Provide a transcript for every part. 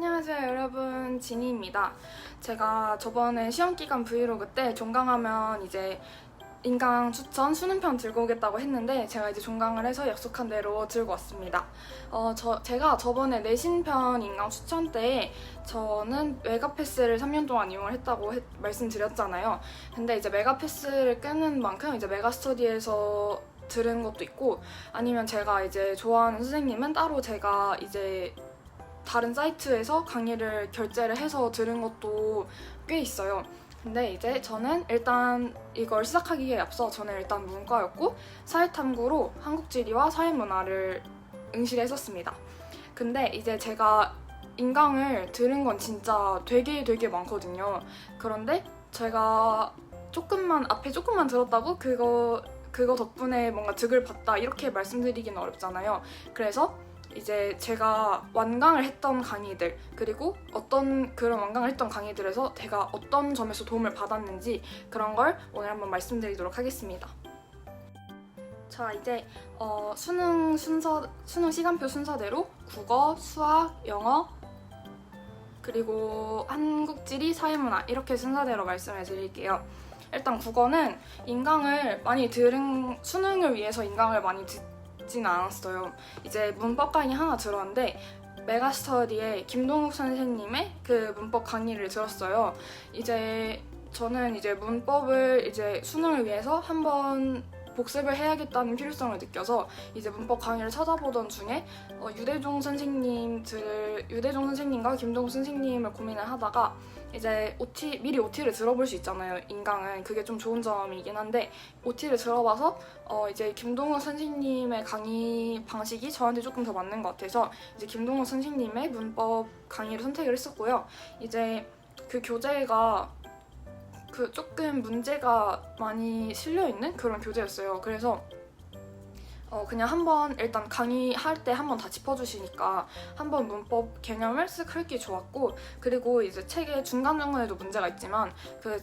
안녕하세요 여러분 진희입니다. 제가 저번에 시험기간 브이로그 때 종강하면 이제 인강 추천 수능편 들고 오겠다고 했는데 제가 이제 종강을 해서 약속한 대로 들고 왔습니다. 어, 저, 제가 저번에 내신편 인강 추천 때 저는 메가패스를 3년 동안 이용을 했다고 했- 말씀드렸잖아요. 근데 이제 메가패스를 끄는 만큼 이제 메가스터디에서 들은 것도 있고 아니면 제가 이제 좋아하는 선생님은 따로 제가 이제 다른 사이트에서 강의를 결제를 해서 들은 것도 꽤 있어요. 근데 이제 저는 일단 이걸 시작하기에 앞서 저는 일단 문과였고 사회탐구로 한국지리와 사회문화를 응시를 했었습니다. 근데 이제 제가 인강을 들은 건 진짜 되게 되게 많거든요. 그런데 제가 조금만 앞에 조금만 들었다고 그거 그거 덕분에 뭔가 득을 봤다 이렇게 말씀드리기는 어렵잖아요. 그래서 이제 제가 완강을 했던 강의들 그리고 어떤 그런 완강을 했던 강의들에서 제가 어떤 점에서 도움을 받았는지 그런 걸 오늘 한번 말씀드리도록 하겠습니다. 자 이제 어, 수능 순서 수능 시간표 순서대로 국어, 수학, 영어 그리고 한국지리, 사회문화 이렇게 순서대로 말씀을 드릴게요. 일단 국어는 인강을 많이 들은 수능을 위해서 인강을 많이 듣 진 않았어요. 이제 문법 강의 하나 들었는데 메가스터디의 김동욱 선생님의 그 문법 강의를 들었어요. 이제 저는 이제 문법을 이제 수능을 위해서 한번 복습을 해야겠다는 필요성을 느껴서 이제 문법 강의를 찾아보던 중에 어, 유대종 선생님들 유대종 선생님과 김동욱 선생님을 고민을 하다가 이제 OT 미리 OT를 들어볼 수 있잖아요. 인강은 그게 좀 좋은 점이긴 한데 OT를 들어봐서 어, 이제 김동욱 선생님의 강의 방식이 저한테 조금 더 맞는 것 같아서 이제 김동욱 선생님의 문법 강의를 선택을 했었고요. 이제 그 교재가 그 조금 문제가 많이 실려 있는 그런 교재였어요. 그래서 어 그냥 한번 일단 강의할 때 한번 다 짚어주시니까 한번 문법 개념을 쓱 훑기 좋았고 그리고 이제 책의 중간 중간에도 문제가 있지만 그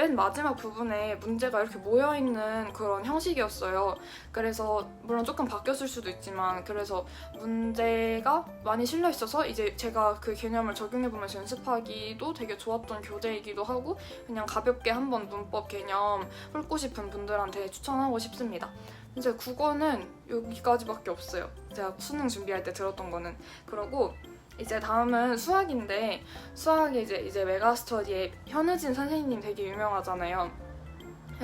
맨 마지막 부분에 문제가 이렇게 모여 있는 그런 형식이었어요. 그래서 물론 조금 바뀌었을 수도 있지만 그래서 문제가 많이 실려 있어서 이제 제가 그 개념을 적용해 보면서 연습하기도 되게 좋았던 교재이기도 하고 그냥 가볍게 한번 문법 개념 훑고 싶은 분들한테 추천하고 싶습니다. 이제 국어는 여기까지밖에 없어요. 제가 수능 준비할 때 들었던 거는 그러고 이제 다음은 수학인데 수학이 이제 이제 메가스터디의 현우진 선생님 되게 유명하잖아요.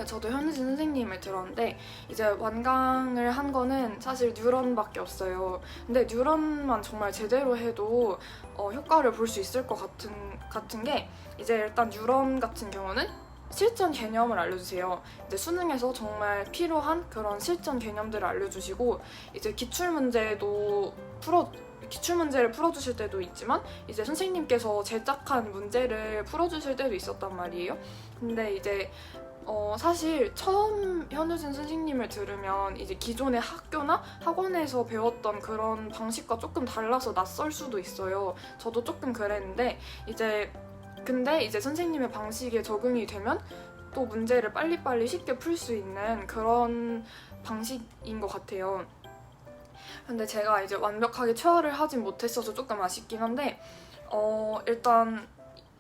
저도 현우진 선생님을 들었는데 이제 완강을 한 거는 사실 뉴런밖에 없어요. 근데 뉴런만 정말 제대로 해도 어, 효과를 볼 수 있을 것 같은 같은 게 이제 일단 뉴런 같은 경우는 실전 개념을 알려주세요. 이제 수능에서 정말 필요한 그런 실전 개념들을 알려주시고 이제 기출 문제도 풀어 기출 문제를 풀어주실 때도 있지만 이제 선생님께서 제작한 문제를 풀어주실 때도 있었단 말이에요. 근데 이제 어, 사실 처음 현우진 선생님을 들으면 이제 기존의 학교나 학원에서 배웠던 그런 방식과 조금 달라서 낯설 수도 있어요. 저도 조금 그랬는데 이제 근데 이제 선생님의 방식에 적응이 되면 또 문제를 빨리빨리 쉽게 풀 수 있는 그런 방식인 것 같아요. 근데 제가 이제 완벽하게 체화를 하진 못했어서 조금 아쉽긴 한데 어 일단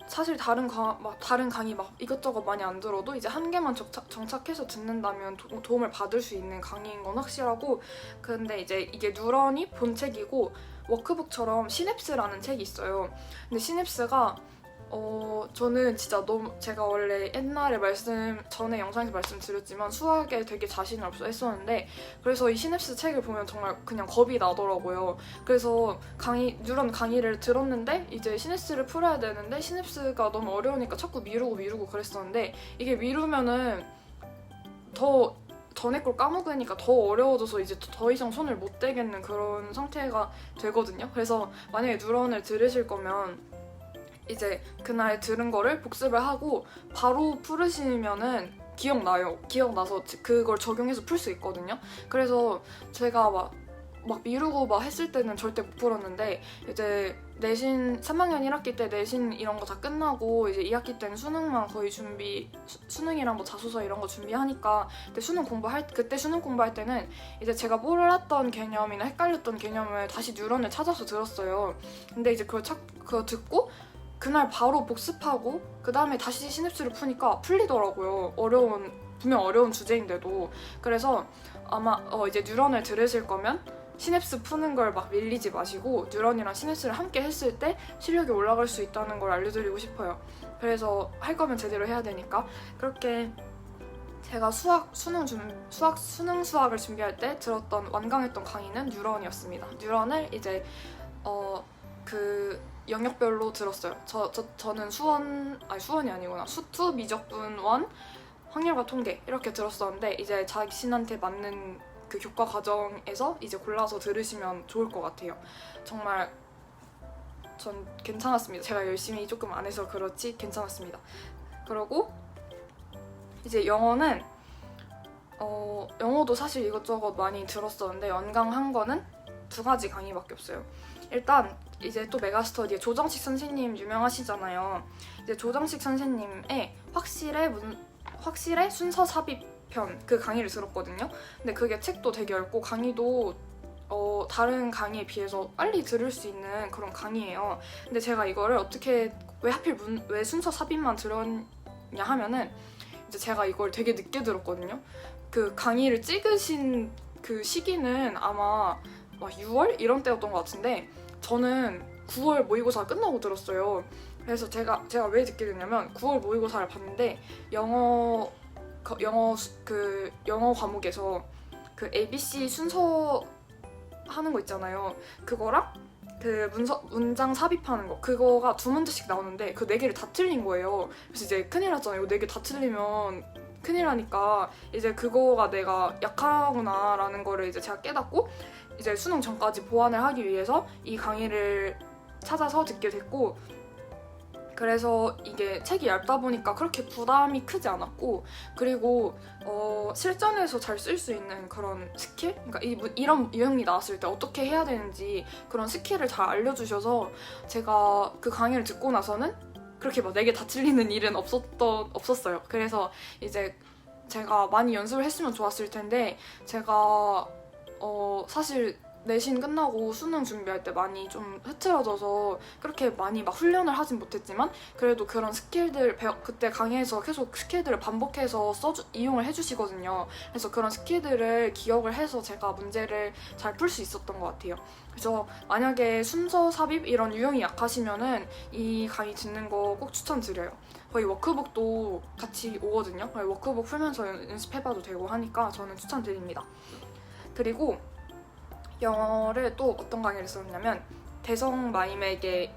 사실 다른 강, 막 다른 강의 막 이것저것 많이 안 들어도 이제 한 개만 정착, 정착해서 듣는다면 도, 도움을 받을 수 있는 강의인 건 확실하고 근데 이제 이게 누런이 본책이고 워크북처럼 시냅스라는 책이 있어요. 근데 시냅스가 어 저는 진짜 너무 제가 원래 옛날에 말씀 전에 영상에서 말씀드렸지만 수학에 되게 자신을 없어 했었는데 그래서 이 시냅스 책을 보면 정말 그냥 겁이 나더라고요. 그래서 강의 뉴런 강의를 들었는데 이제 시냅스를 풀어야 되는데 시냅스가 너무 어려우니까 자꾸 미루고 미루고 그랬었는데 이게 미루면은 더 전에 걸 까먹으니까 더 어려워져서 이제 더 이상 손을 못 대겠는 그런 상태가 되거든요. 그래서 만약에 뉴런을 들으실 거면 이제 그날 들은 거를 복습을 하고 바로 풀으시면은 기억나요. 기억나서 그걸 적용해서 풀 수 있거든요. 그래서 제가 막 막 미루고 막 했을 때는 절대 못 풀었는데 이제 내신 3학년 1학기 때 내신 이런 거 다 끝나고 이제 2학기 때는 수능만 거의 준비 수, 수능이랑 뭐 자소서 이런 거 준비하니까 그때 수능 공부할 그때 수능 공부할 때는 이제 제가 몰랐던 개념이나 헷갈렸던 개념을 다시 뉴런을 찾아서 들었어요. 근데 이제 그걸 찾 그거 듣고 그날 바로 복습하고 그 다음에 다시 시냅스를 푸니까 풀리더라고요. 어려운 분명 어려운 주제인데도 그래서 아마 어 이제 뉴런을 들으실 거면 시냅스 푸는 걸 막 밀리지 마시고 뉴런이랑 시냅스를 함께 했을 때 실력이 올라갈 수 있다는 걸 알려드리고 싶어요. 그래서 할 거면 제대로 해야 되니까 그렇게 제가 수학 수능 준 수학 수능 수학을 준비할 때 들었던 완강했던 강의는 뉴런이었습니다. 뉴런을 이제 어그 영역별로 들었어요. 저, 저 저는 수원 아니 수원이 아니구나 수투 미적분 원 확률과 통계 이렇게 들었었는데 이제 자신한테 맞는 그 교과 과정에서 이제 골라서 들으시면 좋을 것 같아요. 정말 전 괜찮았습니다. 제가 열심히 조금 안 해서 그렇지 괜찮았습니다. 그리고 이제 영어는 어, 영어도 사실 이것저것 많이 들었었는데 연강한 거는 두 가지 강의밖에 없어요. 일단 이제 또 메가스터디의 조정식 선생님 유명하시잖아요. 이제 조정식 선생님의 확실의 문, 확실의 순서 삽입 편 그 강의를 들었거든요. 근데 그게 책도 되게 얇고 강의도 어, 다른 강의에 비해서 빨리 들을 수 있는 그런 강의예요. 근데 제가 이거를 어떻게 왜 하필 문, 왜 순서 삽입만 들었냐 하면은 이제 제가 이걸 되게 늦게 들었거든요. 그 강의를 찍으신 그 시기는 아마 막 6월 이런 때였던 것 같은데 저는 9월 모의고사 끝나고 들었어요. 그래서 제가 제가 왜 듣게 됐냐면 9월 모의고사를 봤는데 영어 거- 영어 수- 그 영어 과목에서 그 ABC 순서 하는 거 있잖아요. 그거랑 그 문서 문장 삽입하는 거 그거가 두 문제씩 나오는데 그 네 개를 다 틀린 거예요. 그래서 이제 큰일 났잖아요. 이거 네 개 다 틀리면 큰일 나니까 이제 그거가 내가 약하구나라는 거를 이제 제가 깨닫고 이제 수능 전까지 보완을 하기 위해서 이 강의를 찾아서 듣게 됐고 그래서 이게 책이 얇다 보니까 그렇게 부담이 크지 않았고 그리고 어, 실전에서 잘 쓸 수 있는 그런 스킬? 그러니까 이, 무- 이런 유형이 나왔을 때 어떻게 해야 되는지 그런 스킬을 잘 알려주셔서 제가 그 강의를 듣고 나서는 그렇게 막 내게 다 틀리는 일은 없었던 없었어요. 그래서 이제 제가 많이 연습을 했으면 좋았을 텐데 제가 어, 사실 내신 끝나고 수능 준비할 때 많이 좀 흐트러져서 그렇게 많이 막 훈련을 하진 못했지만 그래도 그런 스킬들 배워- 그때 강의에서 계속 스킬들을 반복해서 써주, 이용을 해주시거든요. 그래서 그런 스킬들을 기억을 해서 제가 문제를 잘 풀 수 있었던 것 같아요. 그래서 만약에 순서 삽입 이런 유형이 약하시면은 이 강의 듣는 거 꼭 추천드려요. 거의 워크북도 같이 오거든요. 거의 워크북 풀면서 연- 연습해봐도 되고 하니까 저는 추천드립니다. 그리고 영어를 또 어떤 강의를 들었냐면 대성 마임에게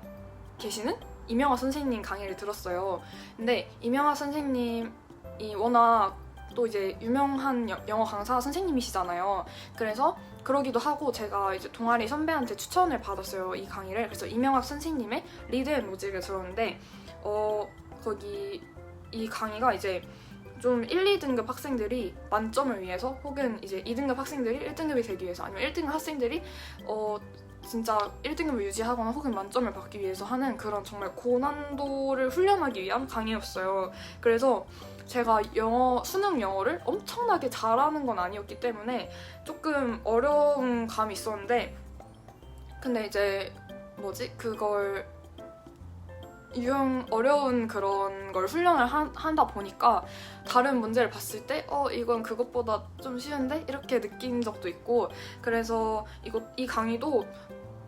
계시는 이명화 선생님 강의를 들었어요. 근데 이명화 선생님이 워낙 또 이제 유명한 여- 영어 강사 선생님이시잖아요. 그래서 그러기도 하고 제가 이제 동아리 선배한테 추천을 받았어요 이 강의를. 그래서 이명학 선생님의 리드 앤 로직을 들었는데 어 거기 이 강의가 이제 좀 1, 2등급 학생들이 만점을 위해서 혹은 이제 2등급 학생들이 1등급이 되기 위해서 아니면 1등급 학생들이 어 진짜 1등급을 유지하거나 혹은 만점을 받기 위해서 하는 그런 정말 고난도를 훈련하기 위한 강의였어요. 그래서 제가 영어 수능 영어를 엄청나게 잘하는 건 아니었기 때문에 조금 어려운 감이 있었는데 근데 이제 뭐지 그걸 유형 어려운 그런 걸 훈련을 한, 한다 보니까 다른 문제를 봤을 때 어 이건 그것보다 좀 쉬운데 이렇게 느낀 적도 있고 그래서 이거 이 강의도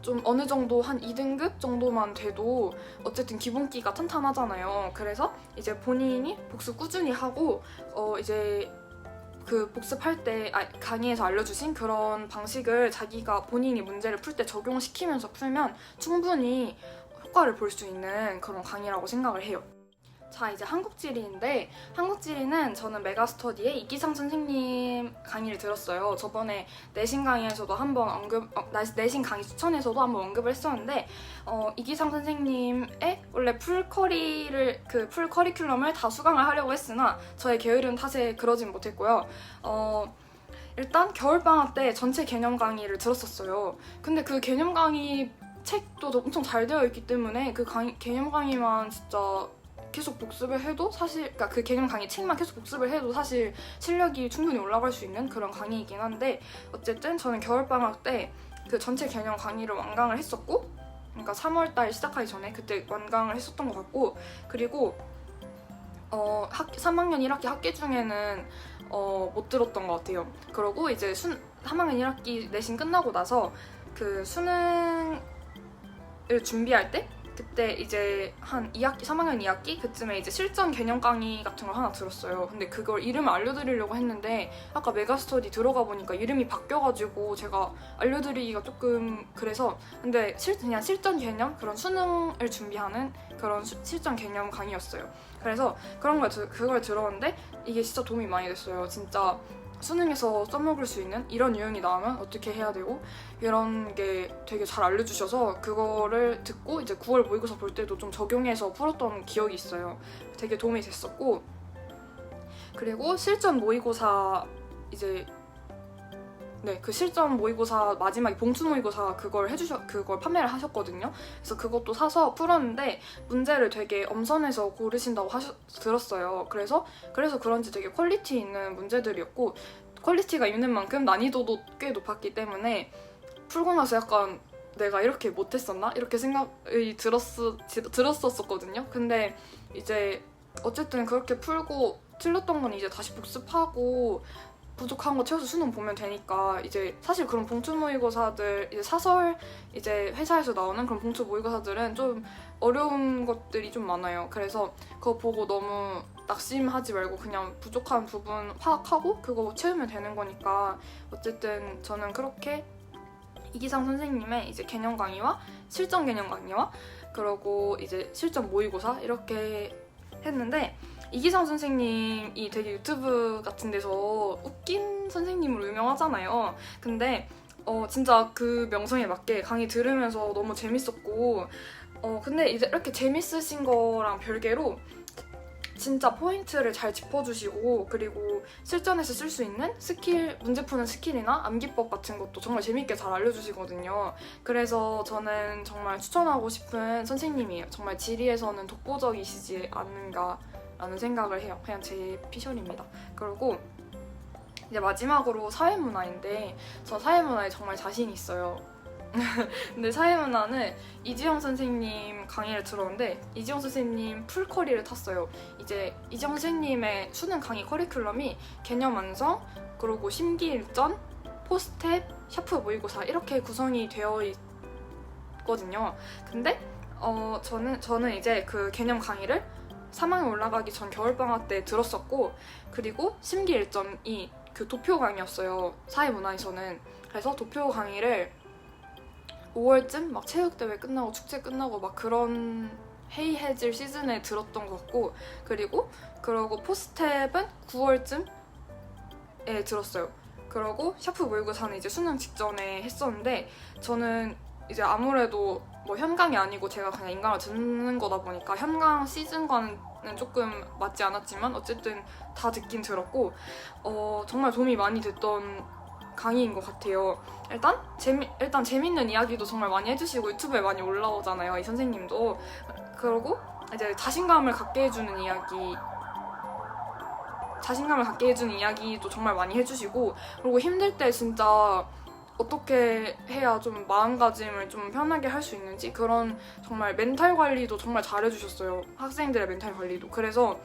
좀 어느 정도 한 2등급 정도만 돼도 어쨌든 기본기가 탄탄하잖아요. 그래서 이제 본인이 복습 꾸준히 하고 어 이제 그 복습할 때 아, 강의에서 알려주신 그런 방식을 자기가 본인이 문제를 풀 때 적용시키면서 풀면 충분히 효과를 볼 수 있는 그런 강의라고 생각을 해요. 자 이제 한국지리인데 한국지리는 저는 메가스터디의 이기상 선생님 강의를 들었어요. 저번에 내신 강의에서도 한번 언급 어, 나- 내신 강의 추천에서도 한번 언급을 했었는데 어, 이기상 선생님의 원래 풀 커리를 그 풀 커리큘럼을 다 수강을 하려고 했으나 저의 게으른 탓에 그러진 못했고요. 어, 일단 겨울방학 때 전체 개념 강의를 들었었어요. 근데 그 개념 강의 책도 엄청 잘 되어 있기 때문에 그 강의, 개념 강의만 진짜 계속 복습을 해도 사실 그러니까 그 개념 강의 책만 계속 복습을 해도 사실 실력이 충분히 올라갈 수 있는 그런 강의이긴 한데 어쨌든 저는 겨울 방학 때 그 전체 개념 강의를 완강을 했었고 그러니까 3월 달 시작하기 전에 그때 완강을 했었던 것 같고 그리고 어, 학, 3학년 1학기 학기 중에는 어, 못 들었던 것 같아요. 그러고 이제 순, 3학년 1학기 내신 끝나고 나서 그 수능 을 준비할 때 그때 이제 한 2학기, 3학년 2학기 그쯤에 이제 실전 개념 강의 같은 걸 하나 들었어요. 근데 그걸 이름을 알려드리려고 했는데 아까 메가스터디 들어가 보니까 이름이 바뀌어가지고 제가 알려드리기가 조금 그래서 근데 실, 그냥 실전 개념 그런 수능을 준비하는 그런 수- 실전 개념 강의였어요. 그래서 그런 걸 들- 그걸 들었는데 이게 진짜 도움이 많이 됐어요. 진짜 수능에서 써먹을 수 있는 이런 유형이 나오면 어떻게 해야 되고 이런 게 되게 잘 알려주셔서 그거를 듣고 이제 9월 모의고사 볼 때도 좀 적용해서 풀었던 기억이 있어요. 되게 도움이 됐었고 그리고 실전 모의고사 이제 네, 그 실전 모의고사 마지막에 봉투 모의고사 그걸 해주셔 그걸 판매를 하셨거든요. 그래서 그것도 사서 풀었는데 문제를 되게 엄선해서 고르신다고 하셨 들었어요. 그래서 그래서 그런지 되게 퀄리티 있는 문제들이었고 퀄리티가 있는 만큼 난이도도 꽤 높았기 때문에 풀고 나서 약간 내가 이렇게 못했었나 이렇게 생각이 들었 들었었거든요. 근데 이제 어쨌든 그렇게 풀고 틀렸던 건 이제 다시 복습하고 부족한 거 채워서 수능 보면 되니까 이제 사실 그런 봉투 모의고사들 이제 사설 이제 회사에서 나오는 그런 봉투 모의고사들은 좀 어려운 것들이 좀 많아요. 그래서 그거 보고 너무 낙심하지 말고 그냥 부족한 부분 파악하고 그거 채우면 되는 거니까 어쨌든 저는 그렇게 이기상 선생님의 이제 개념 강의와 실전 개념 강의와 그러고 이제 실전 모의고사 이렇게 했는데 이기상 선생님이 되게 유튜브 같은 데서 웃긴 선생님으로 유명하잖아요. 근데 어 진짜 그 명성에 맞게 강의 들으면서 너무 재밌었고 어 근데 이제 이렇게 재밌으신 거랑 별개로 진짜 포인트를 잘 짚어주시고 그리고 실전에서 쓸 수 있는 스킬 문제 푸는 스킬이나 암기법 같은 것도 정말 재밌게 잘 알려주시거든요. 그래서 저는 정말 추천하고 싶은 선생님이에요. 정말 지리에서는 독보적이시지 않는가 라는 생각을 해요. 그냥 제 피셜입니다. 그리고 이제 마지막으로 사회문화인데 저 사회문화에 정말 자신 있어요. 근데 사회문화는 이지영 선생님 강의를 들었는데 이지영 선생님 풀커리를 탔어요. 이제 이지영 선생님의 수능 강의 커리큘럼이 개념 완성, 그리고 심기일전, 포스텝, 샤프 모의고사 이렇게 구성이 되어 있거든요. 근데 어 저는 저는 이제 그 개념 강의를 3학년 올라가기 전 겨울방학 때 들었었고 그리고 심기일전이 그 도표 강의였어요. 사회문화에서는 그래서 도표 강의를 5월쯤 막 체육대회 끝나고 축제 끝나고 막 그런 해이해질 시즌에 들었던 것 같고 그리고 그러고 포스텝은 9월쯤에 들었어요. 그러고 샤프 모의고사는 이제 수능 직전에 했었는데 저는 이제 아무래도 뭐 현강이 아니고 제가 그냥 인강을 듣는 거다 보니까 현강 시즌과는 조금 맞지 않았지만 어쨌든 다 듣긴 들었고 어, 정말 도움이 많이 됐던 강의인 것 같아요. 일단 재미 일단 재밌는 이야기도 정말 많이 해주시고 유튜브에 많이 올라오잖아요. 이 선생님도 그리고 이제 자신감을 갖게 해주는 이야기. 자신감을 갖게 해주는 이야기도 정말 많이 해주시고 그리고 힘들 때 진짜 어떻게 해야 좀 마음가짐을 좀 편하게 할 수 있는지 그런 정말 멘탈 관리도 정말 잘해주셨어요. 학생들의 멘탈 관리도. 그래서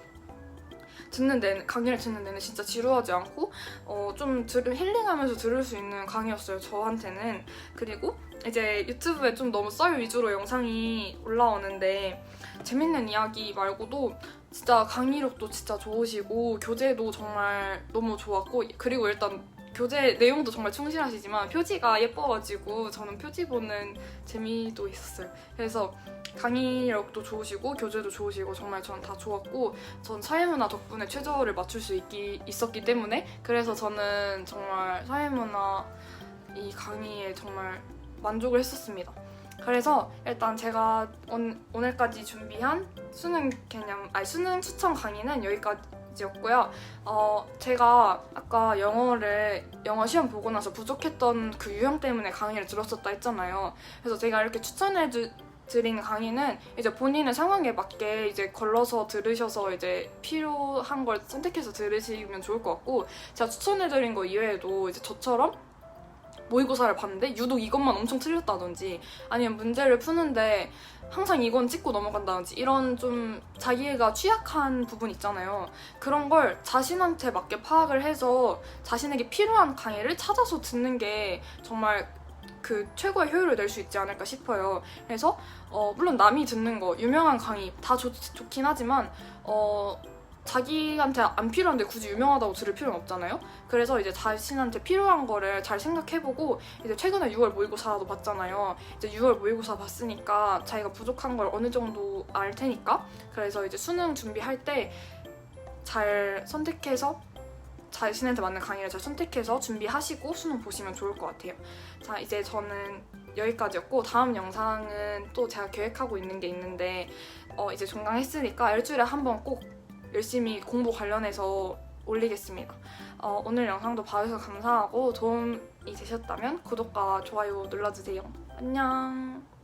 듣는 데는 강의를 듣는 데는 진짜 지루하지 않고 어, 좀 들을 힐링하면서 들을 수 있는 강의였어요 저한테는. 그리고 이제 유튜브에 좀 너무 썰 위주로 영상이 올라오는데 재밌는 이야기 말고도 진짜 강의력도 진짜 좋으시고 교재도 정말 너무 좋았고 그리고 일단 교재 내용도 정말 충실하시지만 표지가 예뻐가지고 저는 표지 보는 재미도 있었어요. 그래서 강의력도 좋으시고 교재도 좋으시고 정말 전다 좋았고 전 사회문화 덕분에 최저를 맞출 수 있기, 있었기 때문에 그래서 저는 정말 사회문화 이 강의에 정말 만족을 했었습니다. 그래서 일단 제가 온, 오늘까지 준비한 수능 개념, 아니 수능 추천 강의는 여기까지 여기까 지였고요. 어, 제가 아까 영어를 영어 시험 보고 나서 부족했던 그 유형 때문에 강의를 들었었다 했잖아요. 그래서 제가 이렇게 추천해 주, 드린 강의는 이제 본인의 상황에 맞게 이제 걸러서 들으셔서 이제 필요한 걸 선택해서 들으시면 좋을 것 같고 제가 추천해 드린 거 이외에도 이제 저처럼 모의고사를 봤는데 유독 이것만 엄청 틀렸다든지 아니면 문제를 푸는데 항상 이건 찍고 넘어간다든지 이런 좀 자기가 취약한 부분 있잖아요. 그런 걸 자신한테 맞게 파악을 해서 자신에게 필요한 강의를 찾아서 듣는 게 정말 그 최고의 효율을 낼 수 있지 않을까 싶어요. 그래서 어, 물론 남이 듣는 거 유명한 강의 다 좋, 좋긴 하지만 어, 자기한테 안 필요한데 굳이 유명하다고 들을 필요는 없잖아요. 그래서 이제 자신한테 필요한 거를 잘 생각해보고 이제 최근에 6월 모의고사도 봤잖아요. 이제 6월 모의고사 봤으니까 자기가 부족한 걸 어느 정도 알 테니까 그래서 이제 수능 준비할 때 잘 선택해서 자신한테 맞는 강의를 잘 선택해서 준비하시고 수능 보시면 좋을 것 같아요. 자 이제 저는 여기까지였고 다음 영상은 또 제가 계획하고 있는 게 있는데 어, 이제 종강했으니까 일주일에 한 번 꼭 열심히 공부 관련해서 올리겠습니다. 어, 오늘 영상도 봐주셔서 감사하고 도움이 되셨다면 구독과 좋아요 눌러주세요. 안녕.